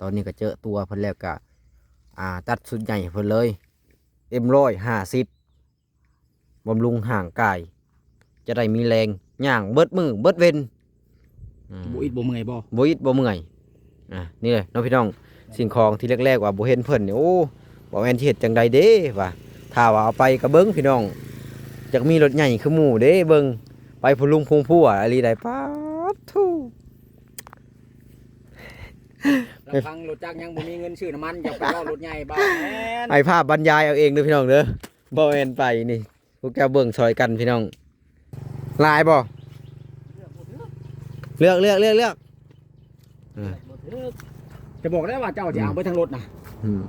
ตอนนี้ก็เจอตัวเพิ่นแล้วก็อ่าตัดสุดใหญ่เพิ่นเลยเอ็มร้อยห้าสิบบำรุงห่างกายจะได้มีแรงย่างเบิดมือเบิดเวนอืมบ่อิดบ่เมื่อยบ่บ่อิดบ่เมื่อยอะนี่เลยน้องพี่น้องสิ่งของที่แรกๆว่าบ่เห็นเพิ่นนี่โอ้บ่แม่นสิเฮ็ดจังใดเด้ว่าถ้าว่าเอาไปก็เบิ่งพี่น้องจักมีรถใหญ่คือหมู่เด้เบิ่งไปพุลุงพงพัวอะไรใดป๊าดทูลำ พังรถจักรยังบ่มีเงินซื้อน้ำมันอย่าไปรอรถใหญ่บ้าแม่นไอ้ภาพบรรยายเอาเองเด้อพี่น้องเด้อบ่แม่นไปนี่พวกเจ้าเบิ่งซอยกันพี่น้องลายบ่เลือกเลือกเลือกเลือกจะบอกได้ว่าเจ้าจะเอาไปทางรถนะอืม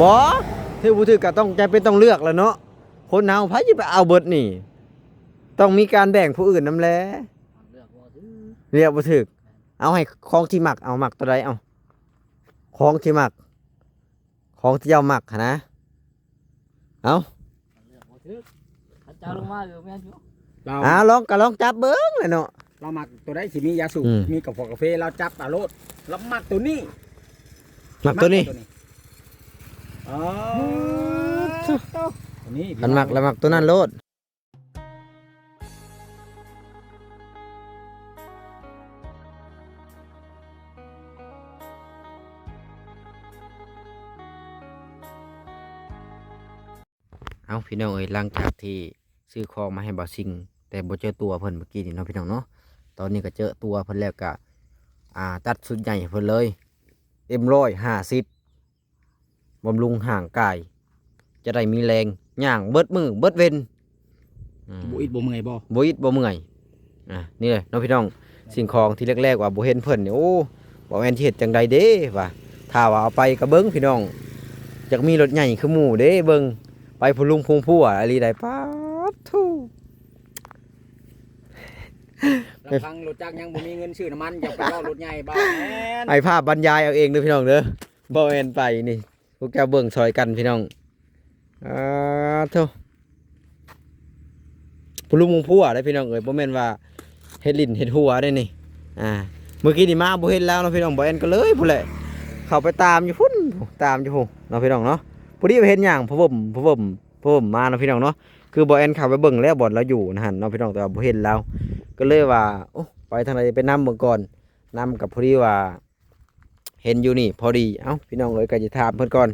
บ่ถือบ่ถือก็ต้องใจเป็นต้องเลือกแหล้วเนาะคนเฮาไผสิไปเอาเบิดนี่ ต้องมีการแบ่งผู้อื่นนำแลเรียกบ่ถึก เอาให้ของที่มักเอามักตัวใดเอาของที่มัก ของที่เจ้ามักหั้นนะเอาเจ้าลงมาอยู่แม่นอยู่เราอ่าลองก็ลองจับเบิ่งเลยเนาะเรามักตัวได้สิมียาสูบอืม มีกาแฟกาแฟเราจับเอารถเรามักตัวนี้มักตัวนี้อ๋อตัวนี้มันมักแล้วมักตัวนั้นโลด เอาพี่น้องเอ้ยหลังจากที่ซื้อของมาให้บ่าวซิง แต่บ่เจอตัวเพิ่นเมื่อกี้นี่เนาะพี่น้องเนาะตอนนี้ก็เจอตัวเพิ่นแล้วก็อ่าตัดสุดใหญ่เพิ่นเลยเอ็มร้อยห้าสิบบำรุงห่างกาย จะได้มีแรงย่างเบิดมือเบิดเวนอืมบ่อิดบ่เมื่อยบ่บ่อิดบ่เมื่อยอะนี่เลยน้องพี่น้องสิ่งของที่แรกๆว่าบ่เห็นเพิ่นนี่โอ้บ่แม่นสิเฮ็ดจังใดเด้ว่าถ้าว่าเอาไปก็เบิ่งพี่น้องจักมีรถใหญ่คือหมู่เด้เบิ่ง ไปพุลุงพงพัวอะไรใดป๊าดทูลำพังรถจักรยังบ่มีเงินซื้อน้ำมันอย่าไปรอรถใหญ่บ้าแม่นไอ้ภาพบรรยายเอาเองเด้อพี่น้องเด้อบ่แม่นไปนี่พวกเจ้าเบิ่งซอยกันพี่น้องอ่าโธ่พุลุงพงพัวได้พี่น้องเอ้ยบ่แม่นว่าเฮ็ดลิ้นเฮ็ดหัวได้นี่ อ่า เมื่อกี้นี่มาบ่เห็นแล้วเนาะพี่น้องบ่เอ็นก็เลยพุ่นแหละเข้าไปตามอยู่พุ่นตามอยู่พุ่นเนาะพี่น้องเนาะ พอดีไปเห็นหยังพะวมพะวมพะวมมาเนาะพี่น้องเนาะคือบ่เอ็นเข้าไปเบิ่งแล้วบ่อนเราอยู่นะหั่นเนาะพี่น้องแต่ว่าบ่เห็นแล้วก็เลยว่าโอ้ไปทางใดไปนํเบิ่งก่อนนํกับพอดีว่า เห็นอยู่นี่ พอดีเอ้าพี่น้องเอ้ยก็จะถามเพิ่นก่อน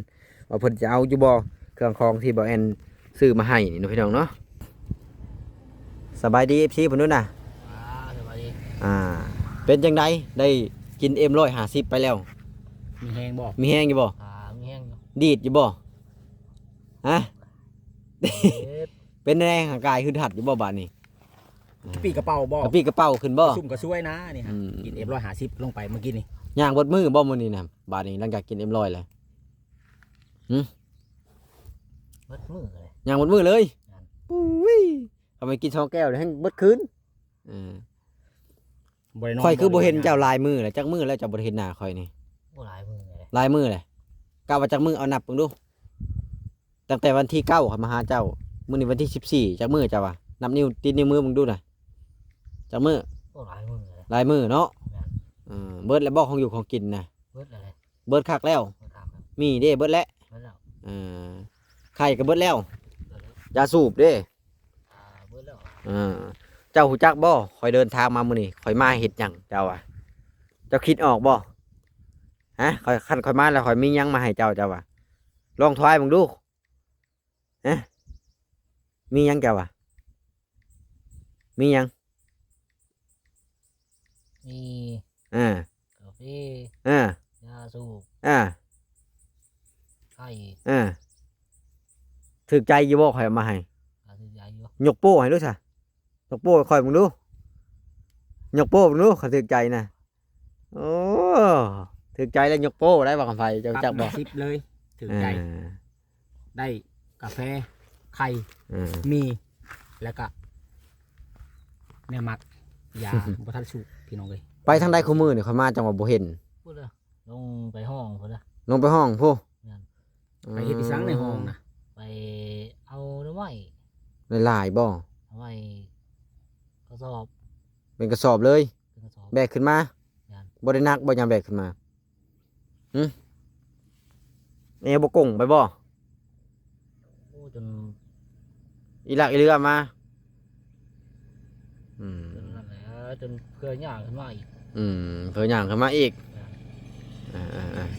ว่าเพิ่นจะเอาอยู่บ่เครื่องของที่บ่เอ็นซื้อมาให้นี่เนาะพี่น้องเนาะสบายดี FC เพิ่นนู้นน่ะอ่าสวัสดีอ่า เป็นจังไดได้กินเอ็มร้อยห้าสิบไปแล้ว มีแฮงบ่มีแห้งอยู่บ่อ่ามีแห้งอยู่ดีดอยู่บ่ ฮะเอ็ดเป็นแรงห่างกายคือถัดอยู่บ่บาดนี้ปีกระเป๋าบ่กระปี้กระเป๋าขึ้นบ่ซุ่มกระซวยนะนี่ฮะอืมกินเอฟร้อยห้าสิบลงไปเมื่อกี้นี่ย่างบดมือบ่มื้อนี้นะบาดนี้หลังจากกินเอ็มร้อยแล้วเบิดมือเลยย่างบดมือเลยนั่นอุ้ยทำไมกินสองแก้วเดี๋ยวให้เบิดคืนเออบ่ได้นนข่อยคือบ่เห็นได้เจ้าลายมือเลยจักมือแล้วเจ้าบ่ได้เห็นหน้าข่อยนี่โอ้หลายมือเลยลายมือเลยกะว่าจักมือเอานับเบิ่งดู ตั้งแต่วันที่เก้าครับมาหาเจ้ามื้อนี้วันที่สิบสี่จักมือเจ้าว่ะนับนิ้วตีนนิ้วมือมึงดูน่ะจักมือโอ้หลายมือเลย ลายมือเนาะนั่น เออเบิดแล้วบอกของอยู่ของกินนะเบิดอะไรเบิดคักแล้ว มาถามครับมีเด้เบิดแล้วเบิดแล้วเออไข่ก็เบิดแล้วเบิดแล้วยาสูบเด้อ่าเบิดแล้วเออเจ้าหูจักบ่คอยเดินทางมามื้อนี้คอยมาเฮ็ดหยังเจ้าอะเจ้าคิดออกบ่ฮะคอยคันคอยมาแล้วคอยมีหยังมาให้เจ้าเจ้าอะลองทายมึงดู ฮะมีหยังเจ้าอะมีหยังมีอ่ากาแฟอ่ายาสูบอ่าไข่อ่าถึกใจอยู่บ่คอยเอามาให้อาซื้อยาอยู่ยกโป้ให้ดูซะยกโป้ให้คอยมึงดูยกโป้มึงดูเขาถึกใจนะโอ้ถึกใจแล้วยกโป้ได้บ่คำไฟเจ้าจักบ่ สิบเลย ถึงใจอ่าได้ กาแฟ ไข่อ่ามี แล้วก็แม่มักยา บ่ทันสูบพี่น้องเลยไปทางใดคู่มือนี่คอยมาจังหวะบ่เห็น พูดเลยลงไปห้องพูดเลยลงไปห้องผู้นั่น ไปเฮ็ดอีสังในห้องนะไปเอาหน้ำไม้หลายๆบ่หน้ำไม้กระสอบเป็นกระสอบเลย เป็นกระสอบ แบกขึ้นมานั่นบ่ได้นักบ่ยามแบกขึ้นมาหึเอบ่กงไปบ่ โอ้จน อีหลักอีเรือมาอืมจนนั่นแหละจนเพื่อย่างขึ้นมาอีกอืมเพิ่นย่างขึ้นมาอีกอ่าๆๆ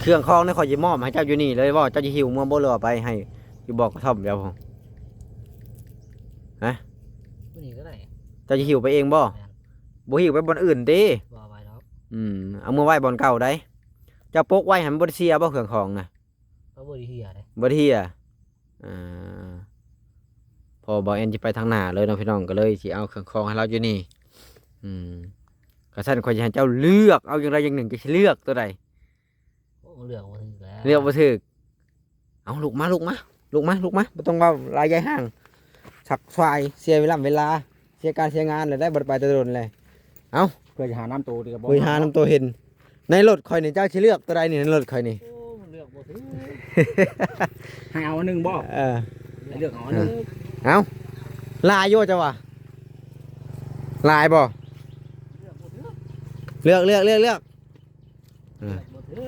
เครื่องคองนี่ขอยสิมอบให้เจ้าอยู่นี่เลยบ่เจ้าสิหิวเมื่อบ่เหลือไปให้อยู่บอกกระท่อมเดียวพอผู้นี้ก็ได้เจ้าจะหิวไปเองบ่บ่หิวไปบอนอื่นติว่าไว้แล้วอืมเอามือไว้บอนเก่าได้เจ้าปกไว้ให้มันบ่ได้เสียบ่เครื่องของน่ะก็บริเฮียเลยบ่ได้เสีย อ่าพอบ่เอ็นสิไปทางหน้าเลยเนาะพี่น้องก็เลยสิเอาเครื่องของให้เราอยู่นี่ อืมก็ซั่นข่อยสิให้เจ้าเลือกเอาอย่างใดอย่างหนึ่งจะสิเลือกตัวใดโอ้เลือกมาถึงแล้วเลือกบ่ถูกเอาลูกมาลูกมาลูกมาลูกมาบ่ต้องเว้าลายใหญ่ห่างสักไฟเสียเวลาเวลา เสียการเสียงานเลยได้บ่ได้ไปแตะโดนเลยเพื่อจะหาน้ำโตดีกับคุยหาน้ำตัวเห็น ในรถข่อยนี่เจ้าสิเลือกตัวใดนี่ในรถข่อยนี่โอ้มันเลือกมาถึง ให้เอาอันหนึ่งบ่เออให้เลือกเอาอันหนึ่งเอาลายโยจะวะลายบ่เลือกมาถึงเลือกเลือกเลือกเลือกเลือกมาถึง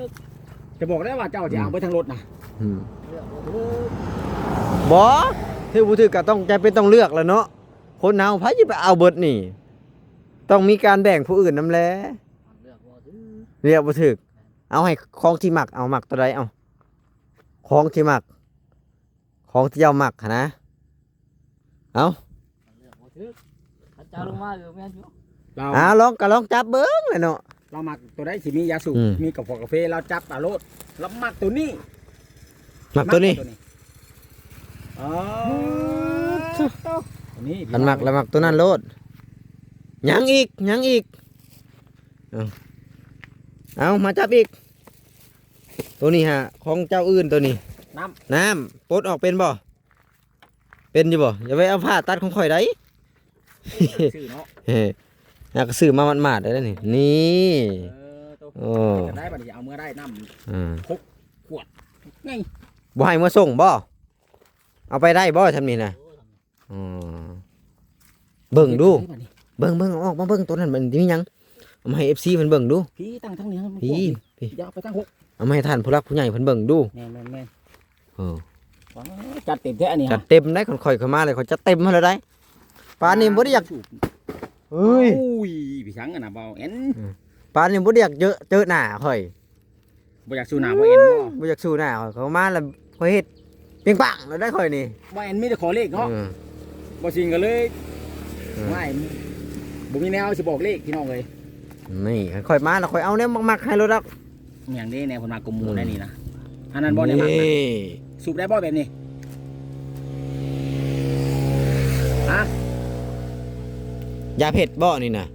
จะบอกได้ว่าเจ้าจะเอาไปทางรถนะอืมเลือกมาถึงบ่ที่ผู้ถือก็ต้องใจเป็นต้องเลือกแหล้วเนาะคนเอาไผสิไปเอาเบิดนี่ ต้องมีการแบ่งผู้อื่นนํแลมันเลือกมาถึงเรียกบ่ถึกเอาให้ของที่มักเอามักตัวใดเอา ของที่มัก ของที่เจ้ามักหั้นนะ เอามันเลือกมาถึงถ้าเจ้าลงมาอยู่แม่นอยู่เราอ่าลองก็ลองจับเบิ่งเลยเนาะ เรามักตัวได้สิมียาสูบอืม มีกาแฟกาแฟเราจับเอารถเรามักตัวนี้มักตัวนี้อ๋อตัวนี้มันมักแล้วมักตัวนั้นโลดยังอีกยังอีก เอาเอามาจับอีก ตัวนี้ฮะของเจ้าอื่นตัวนี้ น้น้ำปลดออกเป็นบ่เป็นอยู่บ่อย่าไปเอาผ้าตัดของข่อยได้ำชื่อเนาะเฮ้ยอยากซื้อมามันมาดๆได้แล้วนี่นี่เออตัวโอ้จะได้บัดนี้เอาเมื่อได้น้อ่าำไงบ่ให้มาส่งบ่เอาไปได้บ่ทำนี่นะโอ้ทำไมอ๋อเบิ่งดูบันี้เบิ่งเบิ่งเอาออกมาเบิ่งตัวนั้นมันมีหยังเอามาให้ FC เพิ่นเบิ่งดูพี่ตั้งทั้งนี้พี่พี่อยาไปตั้งหก เอามาให้ท่านผู้รักผู้ใหญ่เพิ่นเบิ่งดูแม่นแม่นแม่นเออว้าวจัดเต็มแท้อันนี้จัฮะดเต็มได้คนข่อยเข้ามาเลยเขาจะเต็มมาเลยได้ปานนี้บ่ได้อยากสูบเฮ้ย อุ้ยพี่ช้างกันนะเบาเอ็นปานนี้บ่ได้อยากเจอเจอหน้าข่อยบ่อยากสู้หนาบ่เอ็นบ่บ่อยากสู้หน้าข่อยเขามาแล้วข่อยเฮ็ดเปียงปังแล้วได้ข่อยนี่บ่เอ็นมีแต่ขอเลขเนาะเออบ่จริงก็เลยเออไม่บ่มีแนวสิบอกเลขพี่น้องเลยนี่ข่อยมาแล้วข่อยเอาแนวมักๆให้รถดัก อหย่างนี้แนวคนมากลมหมูได้นี่นะอันนั้นบ่ได้มักนะสูบได้บ่แบบนี้ฮะยาเผ็ดบ่นี่น่ะ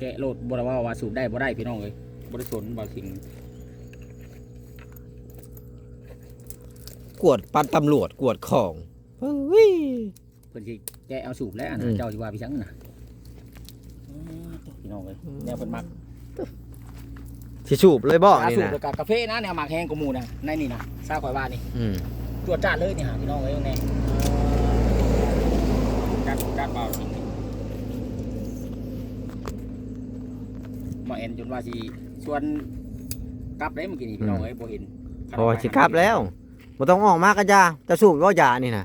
แกะโลดบ่ได้ว่าว่าสูบได้บ่ได้พี่น้องเลยบ่ได้สนบ่จริงกวดปันตำรวจกวดของเฮ้ยเพิ่นสิแกะเอาสูบแล้วอันนั้อืนมเจ้าสิว่าพี่ช้างน่ะอืมพี่น้องเลยแนวเพิ่นมัก สิสูบเลยบ่ยานี่สูบน่ะแล้วก็กาแฟนะแนวหมักแห้งกว่าหมูนะในนี่นะซาข่อยว่านี่อืมตรวจจ้าดเลยนี่ฮะพี่น้องเอ้ยแน่จัดจัดเบาจริงมาเอ็นจนว่าสิชวนกลับได้เมื่อกี้นี่พี่น้องเอ้ยบ่เห็นพอสิกลับแล้วบ่ต้องออกมาก็ยาจะสูบบ่ยานี่น่ะ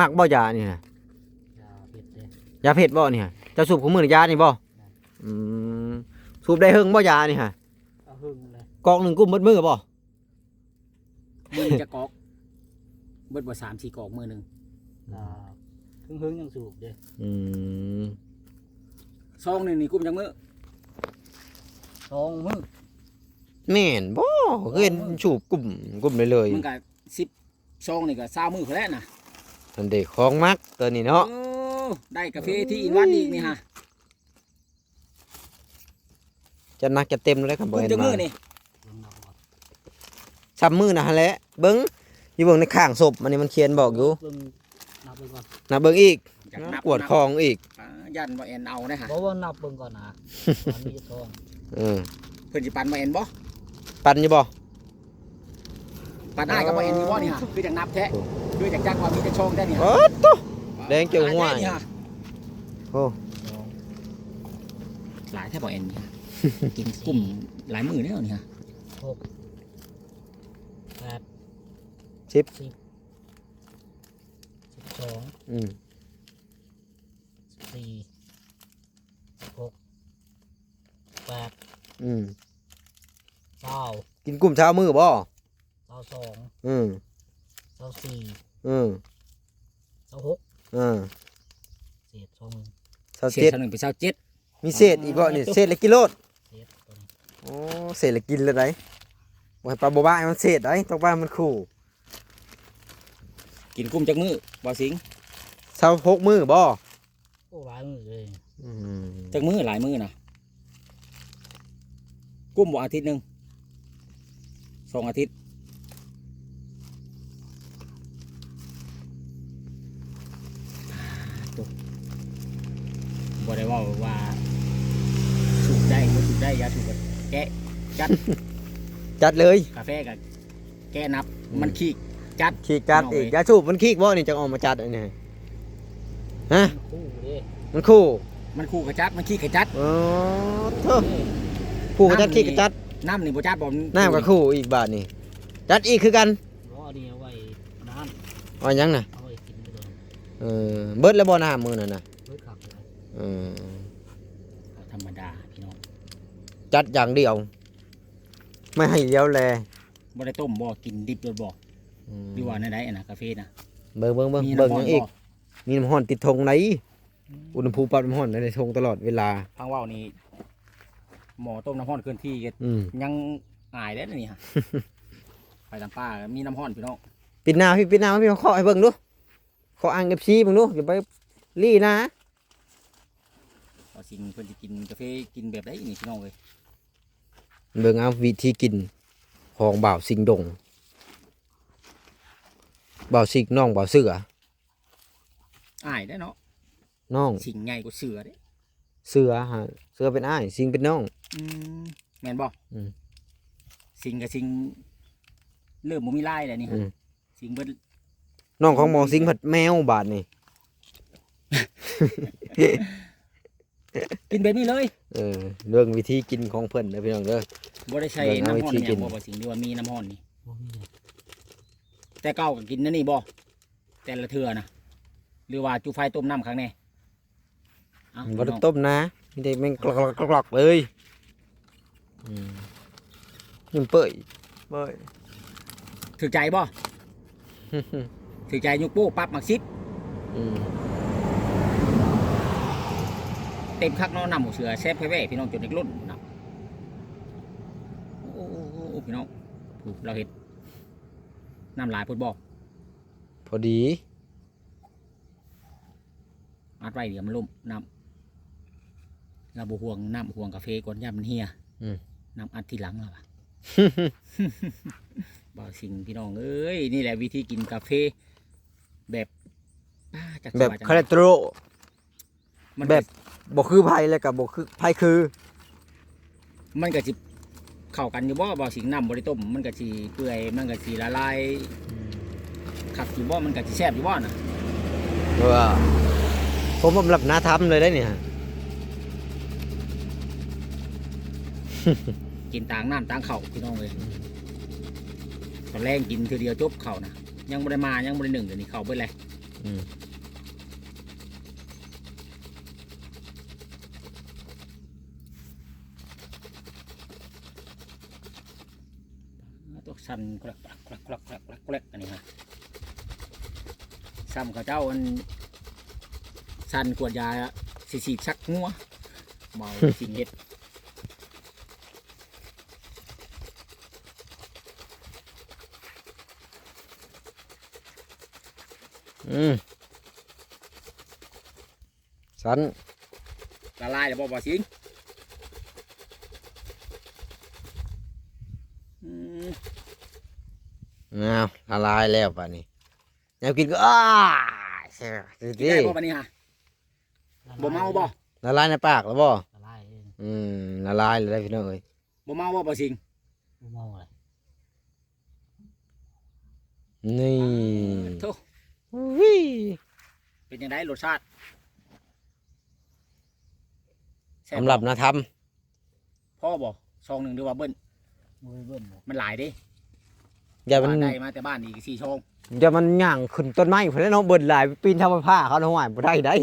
มักบ่ยานี่น่ะยาเผ็ดเลยยาเผ็ดบ่นี่ฮะจะสูบของมือยานี่บ่อืมสูบได้เฮิงบ่ยานี่ฮะเอาหึงเลย กองหนึ่งกุ้มเบิดมือบ่มือนี้จะกอกเบิดบ่สามสี่กอกมือหนึ่งอ่าหึงหึงๆยังสูบเด้อืมซองหนึ่งนี่กุ้มจังมือสองมือ แม่นบ่เคยเห็นสูบกลุ่มกลุ่มเลยเลยมันก็สิบซองนี่ก็ซามือเขาแล้วนะอันเด็กของมักตัวนี้เนาะโอ้ได้กาแฟที่อินวันอีกนี่ฮะจะนักจะเต็มเลยครับบ่กุ้มเห็นจังมามือนี่ เบิ่งเอาก่อน ซ้ำมือนะฮะแหละเบิ่งอยู่เบิ่งในข้างศพอันนี้มันเขียนบอกอยู่ เบิ่งนับเบิ่งก่อนนะเบิ่งอีกอยากนับปวดคองอีก อ่ายันบ่เอ็นเอาได้ฮะบอกว่านับเบิ่งก่อนนะมันมีทองเออ เพิ่นสิปันบ่เอ็นบ่ปันอยู่บ่ ปันได้ก็บ่เอ็นอยู่บ่นี่ฮะคือจังนับแท้คือจังจักว่ามีแต่ช่องแท้นี่ฮะโอ้ตุ๊แดงเจียวหวายนี่ฮะโอ้สองหลายแท้บ่เอ็นเนี่ยกินกลุ่มหลายมือแล้วเนี่ยหก แปดสิบสิบสิบสองอืมสิบสี่สิบหกแปดอืมเก้ากินกลุ่มเช้ามือบ่เก้าสองอืมเก้าสี่อืมเก้าหกอืมเศษสองหนึ่งเช้าเศษเจ็ดเท่าหนึ่งเป็นเศร้าเจ็ดมีเศษอีกบ่นี่เศษละกิโลดเศษตัวนี้โอ้เศษละกินเลยได้ บ่ให้ปลาบ่บ้าให้มันเศษได้ต้องบ้ามันคู่กินกลุ่มจักมือบ่สิงเช้าหกมือบ่โอ้หลายมือเลยอืมจักมือหลายมือนะกลุ่มบ่อาทิตย์หนึ่งสองอาทิตย์ตุ๊กบ่ได้เว่าว่าสูบได้บ่สูบได้อยาสูบก็แกะจัด จัดเลยกาแฟกับแกะนับมันขี้จัดขี้กัดอีกยาสูบมันขี้บ่นี่จังออกมาจัดอันนี้ฮะคู่เด้มันคู่ มันคู่กับจัดมันขี้กับจัดอ๋อเท่าคู่กับจัดขี้กับจัดน้ำนี่บ่จัดบ่น้ำกับคู่อีกบาทนี่จัดอีกคือกันล้อเดียวไว้นานเอาหยังน่ะเอาไว้กินไปเลยเออเบิดแล้วบ่น้ำมือนั่นน่ะเฮ้ยขับเลยเออธรรมดาพี่น้องจัดอย่างเดียว ไม่ให้เลี้ยวแลบ่ได้ต้มบ่กินดิบเลยบ่อืมหรือว่าในใดอันน่ะกาแฟน่ะเบิ่งเบิ่งเบิ่งมีเบิ่งน้ำหร้ยัอนงอีก บ่มีน้ำห้อนติดธงไหนอุณหภูมิปรับน้ำห้อนในธงตลอดเวลาทางว่าวนี่หมอต้มน้ำร้อนเกินที่ก็อืมยังอายแล้วนี่ฮะ ไปตามป้าก็มีน้ำร้อนพี่น้องปิดหน้าพี่ปิดหน้าพี่ขอให้เบิ่งดูขออ่างเอฟซีเบิ่งดูอย่าไปลี่นะเอาสิ่งเพิ่นสิกินกาแฟกินแบบใดนี่พี่น้องเอ้ย เบิ่งเอาวิธีกินของบ่าวสิงดงบ่าวสิงน้องบ่าวเสืออายได้อเนาะน้องสิ่งใหญ่กว่าเสือเด้เสือฮะเสือเป็นอ้ายสิงเป็นน้องอืมแม่นบ่อืมสิ่งกับสิ่งเริ่มบ่มีลายแล้วนี่อืฮะมสิ่งเบิดน้องของหมอสิงผัดแมวบาทนี่ กินแบบนี้เลยเออเรื่องวิธีกินของเพิ่นนะพี่น้องเด้อ บ่ได้ใช้เบิ่งเอาน้ำร้อนวิธีอหกิย่างนบ่ว่าสิ่งที่ว่ามีน้ำร้อนนี่บ่มีเลยแต่เก่าก็กินนั่นนี่บ่แต่ละเทื่อนะหรือว่าจุไฟต้มน้ำครั้งแน่เอ้าบ่ได้พี่น้องต้มนะมีแต่แม่งกรอกๆกรอกๆเลยอืมยิ่งเปื่อยเปื่อย ถือใจบ่ถือใจยกโป้ปั๊บมักซิดอืม เต็มคักเนาะน้ำหมูเสือแซ่บแพ้ๆพี่น้องจนเด็กล้นนะโอ้โอ้โอ้โอ้พี่น้องถูกเราเห็ดน้ำลายพุดบอกพอดีอัดไว้เดี๋ยวมันล่มน้ำเราบห่วงน้ำห่วงกาแฟก่อนย่ามันเฮียอืมน้ำอัดทีหลังแล้วอะบ่าวสิ่งพี่น้องเอ้ยนี่แหละวิธีกินกาแฟแบบป้าจากแบบจังหวัดคาราโตรมันแบแบ บบบ่คือไผเลยกับบ่คือไผคือ มันก็สิเข้ากันอยู่บ่บ่าวสิ่งน้ำบริต้มมันก็สิเปื่อยมันก็สิละลายขักอยู่บ่มันก็สิแซ่บอยู่บ่น่ะว่าผมสำหรับน้าทำเลยได้เนี่ย กินต่างน้ำต่างเข่าวพี่น้องเลยตอนแรกกินทีเดียวจบเข่าวนะยังบริมายังบริหนึ่งเดี๋ยวนี้เข่าวเบิดเลย อืม ตัว สั่นกลักกลักกลักกลักกลักกลักกลักอันนี้ฮะซ้ำเขาเจ้าอันสั่นกวดยาสีสีชักงัวเมาสิงเห็ดอืมสันละลายแล้วบ่บ่สิงอืม อ้าวละลายแล้วป่านนี้แนวกินก็อ้าใช่กินดิได้บ่ปานนี้ฮะบ่เมาบ่ละลายในปากแล้วบ่ละลายเลยอืมละลายเลยได้พี่น้องเอ้ยบ่เมาบ่บ่สิงบ่เมาเลยนี่โธ่วิเป็นยังไงรสชาติแซ่สำหรับนะทพ่อบ่ซองหนึ่งหรือว่าเบิ้ลมือเบิ่นบ่มันหลายเด้ำ อย่ามันว่าได้มาแต่บ้านอีกสี่ซองอย่ามันย่างขึ้นต้นไม้เพื่อนเนาะเบิ่นหลายปีนทำผ้าเขาเนาะหวานบ่ได้ได้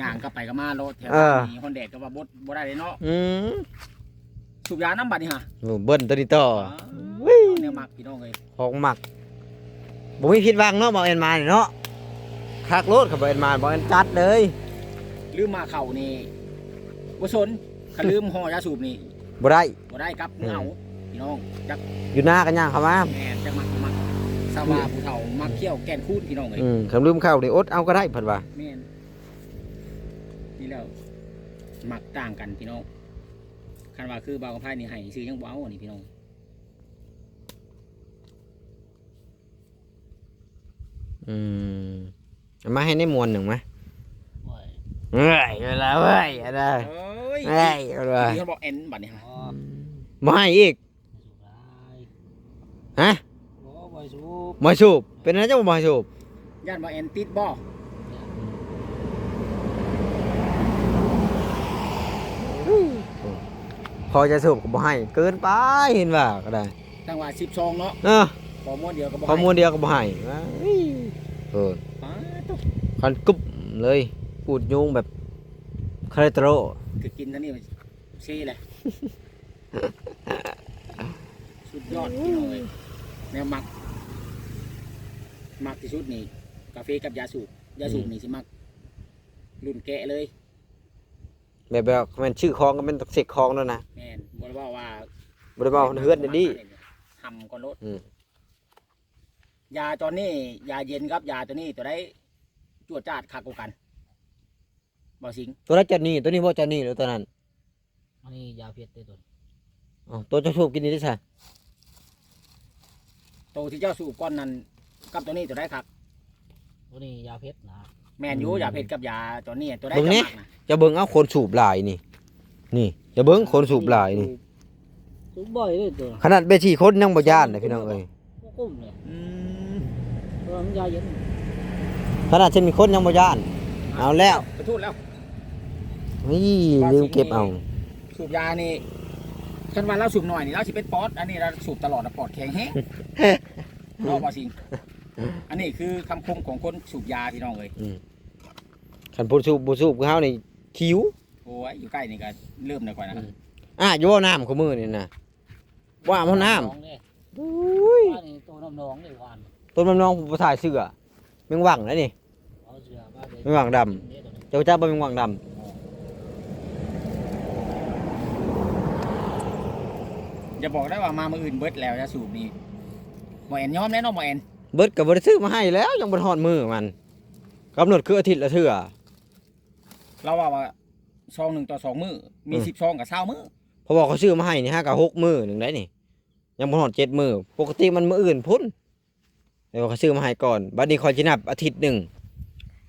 ย่างก็ไปก็มาโลดแถวเออนี้คนแดดก็ว่าบดบ่ได้เลยเนาะอืมสูบยาน้ำบัดนี่ฮะเบิ่นตัวนี้ต่อวิเนี่ยมักพี่น้องเลยของหมักบ่มีผิดหวังเนาะบ่เอ็นมานี่เนาะคักโลดกับบ่เอ็นมาบ่เอ็นจัดเลยลืมมาเข่านี่บ่สนคันลืมห่อยาสูบนี่บ่ได้บ่ได้ครับมือเอา พี่น้องจักอยู่หน้ากันย่างเข้ามาแม่นจักมักบ่มักสาวาผู้เฒ่ามักเคี่ยวแกนคูนพี่น้องเลยอืมคำลืมเข้านี่อดเอาก็ได้เพิ่นว่าแม่นนี่แล้วมักต่างกันพี่น้องคันว่าคือบาวกับไพ่นี่ให้ซื้อยังบ่เอาอันนี้พี่น้องอืมเอามาให้ในมวลหนึ่งไหมโอ้ยเฮ้ยเวลาเว้ยอะไรเอ้ยเฮ้ยเวลาที่เขาบอกเอ็นบัดนี่ฮะอ๋อบ่ให้อีกสูบได้ ฮะบ่บ่สูบบ่ให้สูบเป็นอะไรจังบ่ให้สูบย่านว่าเอ็นติดบ่พอจะสูบก็บ่ให้เกินไปเห็นว่าก็ได้จังหวะสิบซองเนาะเออข้อมูลเดียวก็บ่ข้อมูลเดียวก็บ่ให้ว่าเอ้ยเออป้าตุ๊กคันกึบเลยปูดยุงแบบคาเลโตรคือกินเท่านี้มันซี่เลย สุดยอดพี่น้องเลย แนวมัก มักที่สุดนี่ กาแฟกับยาสูบยาสูบนี่สิมัก รุ่นแกะเลย แบบแบบมันชื่อคลองก็เป็นตกเสกคลองแล้วนะแม่นบ่ได้ว่าว่าบ่ได้ว่าเฮือนนี่ดิทำก่อนรถอืมยาตอนนี้ ยาเย็นครับ ยาตัวนี้ตัวได้จวดจาดคักกว่ากันบ่สิงตัวนั้นจะนี่ตัวนี้บ่จะนี่หรือตัวนั้นอันนี้ยาเผ็ดเด้อตัวอ๋อตัวจะสูบกินนี่ได้ใช่ โตที่เจ้าสูบก้อนนั้นกับตัวนี้ตัวได้ครับตัวนี้ยาเผ็ดนะแม่นอยู่ยาเผ็ดกับยาตัวนี้ตัวได้เบิ่งจะนี่มักนะจะเบิ่งเอาคนสูบหลายนี่ นี่จะเบิ่งคนสูบหลายนี่ สูบบ่อยเด้อตัวขนาดเบทีคนยังบ่ย่านเลยพี่น้องเอ้ยบ่กุ้มเลยอืมตัวมันยาเย็นขนาดเช่นมีคนยังบ่ย่าน เอาแล้วไปทูดแล้วนี่ลืมเก็บเอา สูบยานี่ คันว่าเราสูบหน่อยนี่เราสิเป็นปอดอันนี้เราสูบตลอดนะปอดแข็งแห้งเนาะบ่สิงอันนี้คือคำคมของคนสูบยาพี่น้องเลยคันผู้สูบบ่สูบคือเฮานี่คิวโอ้ยอยู่ใกล้นี่ก็เริ่มแล้วก่อนนะอืมอะอยู่บ่น้ำของมือนี่นะว่ามันน้องเด้ำอุ้ยว่านี่ตัวน้ำนองนี่หวานต้นมันน้องผู้ถ่ายเสื้อแมงหวังนะนี่เอาเสือมาเลยแมงหวังดเด้อตัวนี้ำเจ้าจ้าบ่แมงหวังดอ ย่าบอกได้ว่ามามืออื่นเบิดแล้วจะสูบนี่หมอแอนยอมแน่เนอนหมอแอนำเบิดก็บ่ได้ซื้อมาให้แล้วยังบ่ทอดมือมันกำหนดคืออาทิตย์ละเทื่อเราว่าว่าซองหนึ่งต่อสองมือมีอืมสิบซองกับเศร้ามือเพราะว่าเขาซื้อมาให้นี่ห้ากับหกมือหนึ่งได้นี่ ยังบ่ทอดเจ็ดมือปกติมันมืออื่นพุ่นแต่ว่าเขาซื้อมาให้ก่อนบัดนี้คอยสินับอาทิตย์หนึ่ง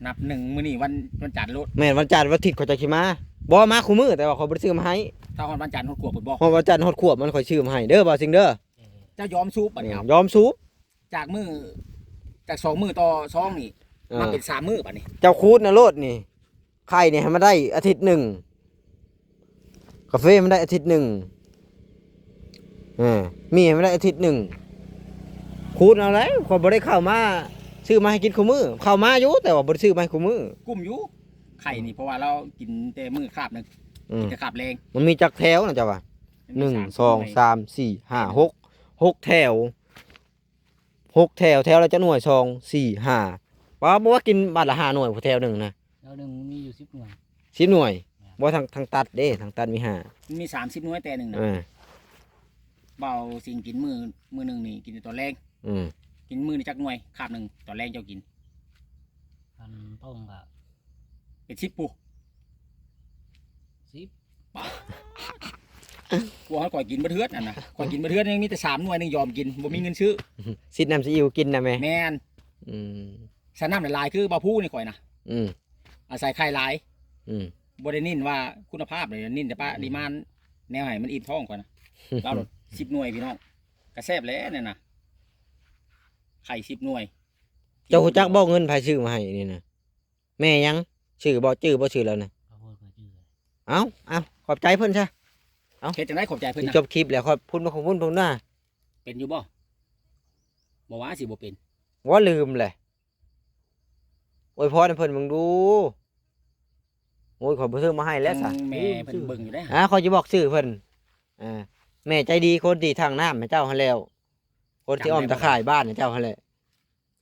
นับหนึ่งมือนี่วันวันจันทร์รถแม่นวันจันทร์วันอาทิตย์เขาจะสิมา บ่มาคู่มือแต่ว่าเขาบ่ได้ซื้อมาให้ถ้าวันวันจันทร์เขาขวบผมบอกเพราะวันจันทร์ฮอดขวบมันคอยซื้อมาให้เด้อบ่าวสิงเด้อเออเจ้ายอมสูบปะเนี่ยยอมสูบจากมือจากสองมือต่อซองนี่เออมาเป็นสามมือปะนี่เจ้าคูดนะโลดนี่ไข่เนี่ยให้มันได้อาทิตย์หนึ่งกาแฟมันได้อาทิตย์หนึ่งเออมีให้มันได้อาทิตย์หนึ่งคูดเอาแล้วขอยบ่ได้เข้ามาซื้อมาให้กินคู่มือเข้ามาอยู่แต่ว่าบ่ได้ซื้อมาให้คู่มือกุ้มอยู่ ไข่นี่เพราะว่าเรากินแต่มือคาบหนึงอืมกินแต่คาบแรงมันมีจักแถวนะจ๊ะวะหนึ่งสองสามสี่ห้าหกหกแถวหกแถวแถวละจะหน่วยสองสี่ห้าป้าบอกว่ากินบาทละห้าหน่วยผู้แถวหนึ่งนะแล้วหนึงมีอยู่10หน่วยสิบหน่วยบ่ทางทางตัดเด้ทางตัดมีห้ามันมีสามสิบหน่วยแต่หนึ่งนะเออเบาสิ่งกินมือมือหนึ่งนี่กินแต่ตอนแรงอืมกินมือนี่จักหน่วยคาบหนึ่งตอนแรงเจ้ากินอันต้มก็ เป็นชิปปู10กลัวเขาก่อยกินบะเทือดนั่นนะก่อยกินบะเทือดยังมีแต่สามหน่วยหนึงยอมกินบ่มีเงินซื้อซิดน้ำซีอิ๊วกินนะแม่แมนอืมสน้ำละลายคือบาพูนี่ก่อยนะอืมอาศัยไข่หลายอืมบรินินว่าคุณภาพเลยนินแต่ป้าดีมานแนวไหนมันอิ่มท้องก่อนนะเราสิบหน่วยพี่น้องกระแซบแล้วเนี่ยนะไข่สิบหน่วย เจ้าฮู้จักบ่เงินไผซื้อมาให้นี่นะแม่ยัง ชื่อบ่ชื่อบ่ชื่อแล้วนะข้าวโพดก็เอาเอาขอบใจเพิ่นซะเฮ็ดจังได๋ขอบใจเพิ่นสินะจบคลิปแล้วขอบคุณมาขอบคุณผมหน้าเป็นอยู่บ่บ่ว่าสิบ่เป็นว่าลืมเลยโอ้ยพอให้เพิ่นมึงดูโอ้ยขอบ่ซื้อมาให้แล้วซะแม่เพิ่นเบิ่งอยู่ได้อ่าขอยจะบอกชื่อเพิ่นอ่าแม่ใจดีคนดีทางน้ำให้เจ้าหันแล้ว คนที่อ้อมตะข่ายบ้านให้เจ้าหันแหละ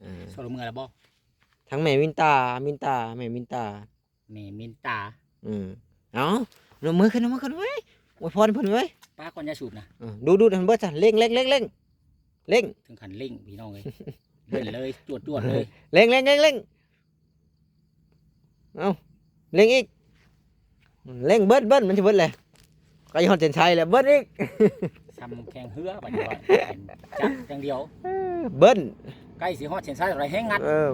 อ่าสรุปมือแล้วบ่ ทั้งแม่มินตา มินตา แม่มินตา แม่มินตา อืมเอาลงมือขึ้นลงมือขึ้นไว้ยโอ้ยพรเพิ่นไว้ยป้าก่อนอย่าสูบนะอ่าดูดูทันเบิดจ้ะเร่งเร่งเร่งเร่งเร่งถึงขั้นเร่งพี่น้องเอ้ยเล่นเลยจวดจวดเลยเร่งเร่งเร่งเร่งเอาเร่งอีกเร่งเบิดเบิดมันจะเบิดเลยก็ยอนเจนชัยแหละเบิดอีกซ้ำแข่งเฮือบัดนี้ว่าจักอย่างเดียว เบิ้ลใกล้สิฮอดเส้นชัยอะไรแห้งงัดเออ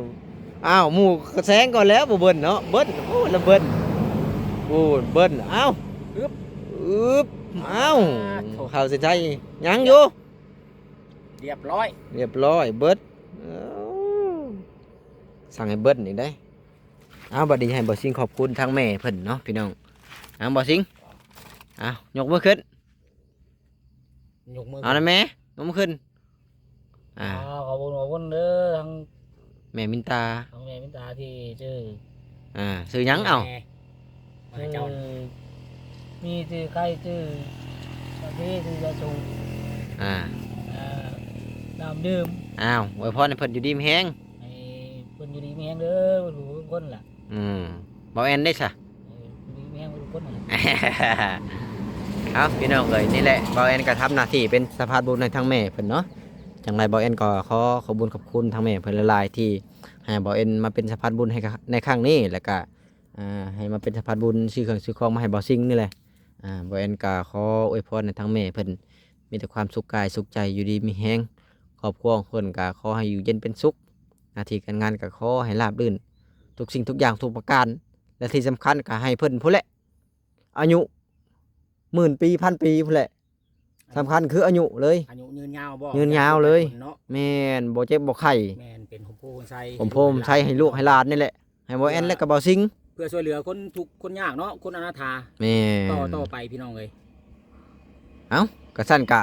อ้าวหมูกระแสงก่อนแล้วบ่เบิ้ลเนาะเบิ้ลโอ้ละเบิ้ลโอ้เบิ้ลเอ้าอึบอึบเอ้าเข้าเส้นชัยยังอยู่เรียบร้อย เรียบร้อยเบิดเอ้าสั่งให้เบิดนี่ได้เอาบัดนี้ให้บ่สิงขอบคุณทางแม่เพิ่นเนาะพี่น้องเอาบ่สิงเอายกมือขึ้นยกมือเอานะแม่ยกมือขึ้นอ่าอ่าขอบคุณขอบคุณเด้อทั้ง แม่มินตาทั้งแม่มินตาที่ชื่ออ่าซื้อหยังเอาแม่มาชื่เจ้าอมีชื่อใครชื่อประเภทชื่อยาสูบอ่าอ่าน้ำดื่มอ้าวไว้พรให้เพิ่นอยู่ดีมีแฮงให้เพิ่นอยู่ดีมีแฮงเด้อเพิ่นรู้ทุกคนล่ะอืมบ่แอนได้ซะให้อยู่ดีมีแฮงทุกคนล่ะเอาพี่น้องเอ้ยนี่แหละบ่แอนก็ทำหน้าที่เป็นสะพานบุญให้ทางแม่เพิ่นเนาะ จังไรบ่แอนก็ขอขอบุญขอบคุณทางแม่เพิ่อนหลายที่ให้บ่แอนมาเป็นสะพานบุญให้ในครั้งนี้แล้วก็ให้มาเป็นสะพานบุญซื้อเครื่องซื้อของมาให้บ่ซิงนี่แหละอ่าบ่แอนก็ขออวยพรให้ทางแม่เพิ่อนมีแต่ความสุขกายสุขใจอยู่ดีมีแฮงครอบครัวของเพิ่นก็ขอให้อยู่เย็นเป็นสุขหน้าที่การงานก็ขอให้ราบรื่น ทุกสิ่งทุกอย่างทุกประการ และที่สำคัญก็ให้เพิ่นผู้นแหละอายุหมื่นปีพันปีผู้แหละ สำคัญคืออายุเลย อายุยืนยาวบ่ยืนยาวเลย เนาะแม่นบ่เจ็บบ่ไข้แม่นเป็นผมโพคนใส่ผมโพมใช้ให้ลูกให้หลานนี่แหละ ให้บ่แอนและก็บ่ซิง เพื่อช่วยเหลือคนทุกข์คนยากเนาะคนอนาถาแม่ต่อนต่อไปพี่น้องเอ้ยเอ้าก็สั่นกะ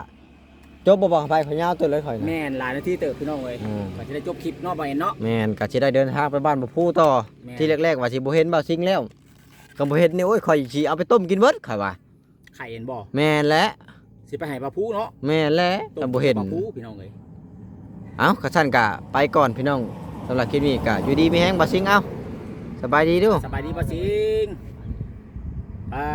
จบบ่บอกไปขอยยาวตัวเลยข่อยนะ แม่นหลายนาทีเติบพี่น้องเอ้ยอืม ก็จะได้จบคลิปเนาะไปเนาะ แม่นก็สิได้เดินทางไปบ้านบ่ผู้ต่อ แม่น ที่แรกๆว่าสิบ่เห็นบ่ซิงแล้วก็บ่เห็นนี่โอ้ยข่อยสิเอาไปต้มกินเบิดข่อยว่าไข่เห็นบ่แม่นแหละ สิไปให้ปลาพูเนาะแม่นแหละต้ก็มบ่เห็น ปลาพูพี่น้องเอ้ย เอ้าก็สั่นกะไปก่อนพี่น้องสำหรับคลิปนี้ก็อยู่ดีมีแฮงบ่ซิงเอ้าสบายดีเดู สบายดีป่ะสิงอ่า